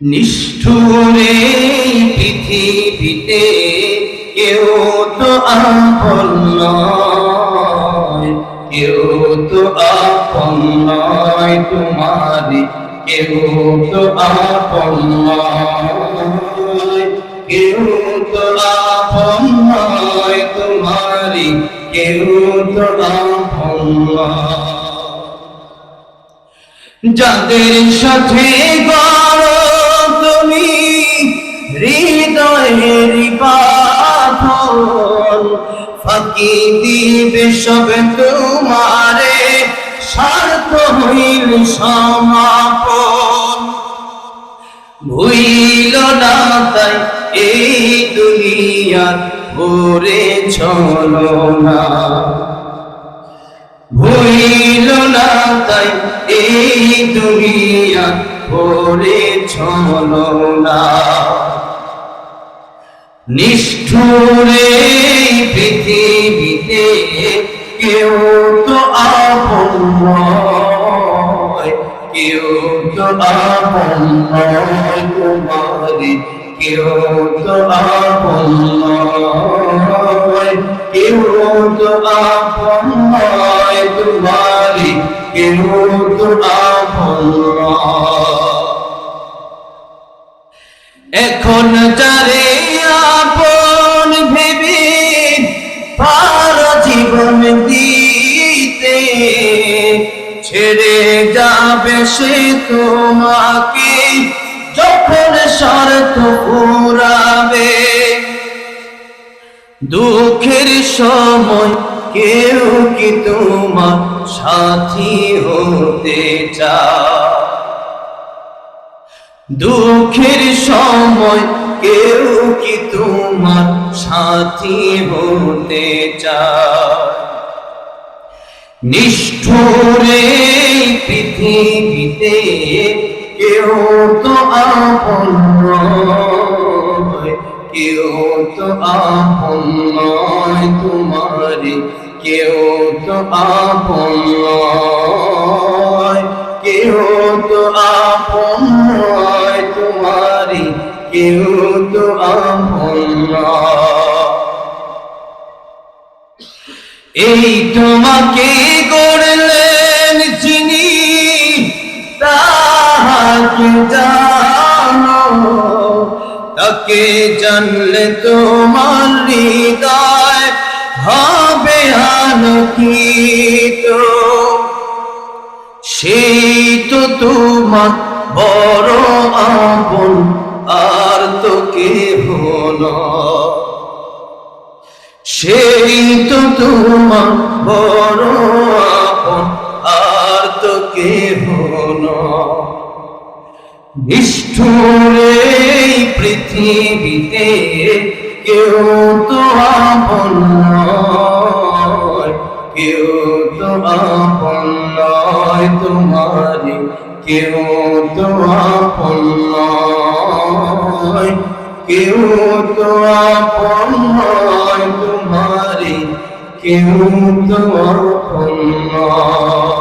নিষ্ঠুরে পৃথিবীতে কেউ তো আপন কেউ তো আপন নয় তোমারি, কেউ তো আপন কেউ তো আপন নয় তোমারি, কেউ তো আপন যাদের সাথে গড় হৃদয়ের পাথর, ফাঁকি দিবে সব তোমারে, স্বার্থ হইল সমাপন। ভুইল না তাই এই দুনিয়ার ভরে চলো না। ভুইল না তাই এই দুনিয়া ভরে চলো না। নিষ্ঠুরে পৃথিবীতে কেউ তো আপন কেউ তো আপন তোমারে, কেউ তো আপন কেউ তো আপন তোমারে, কেউ তো আপন এখন জীবন দিতে ছেড়ে যাবে সে তোমাকে, যখন শর্ত পুরাবে। দুঃখের সময় কেউ কি তোমার সাথী হতে চায়? দুঃখের সময় কেউ কি তোমার সাথী হতে চায়। নিষ্ঠুরে পৃথিবীতে কেউ তো আপন কেউ তো আপন তোমারে, কেউ তো আপন কেউ তো আপন তোমারি, কেউ তো আপন এই তোমাকে গড়লেন যিনি, তাহাকে জানো, তাকে জানলে তোমার হৃদয় হবে আলোকিত। সেই তো তোমার বড় সেই তো তোমার বড় আপন, আর তো কেহ নিষ্ঠুরে এই পৃথিবীতে কেউ তো আপন কেউ তো আপন নয় তোমারে কেউ তো আপন নয়, কেউ তো আপন নয় তোমারে কেউ তো আপন নয়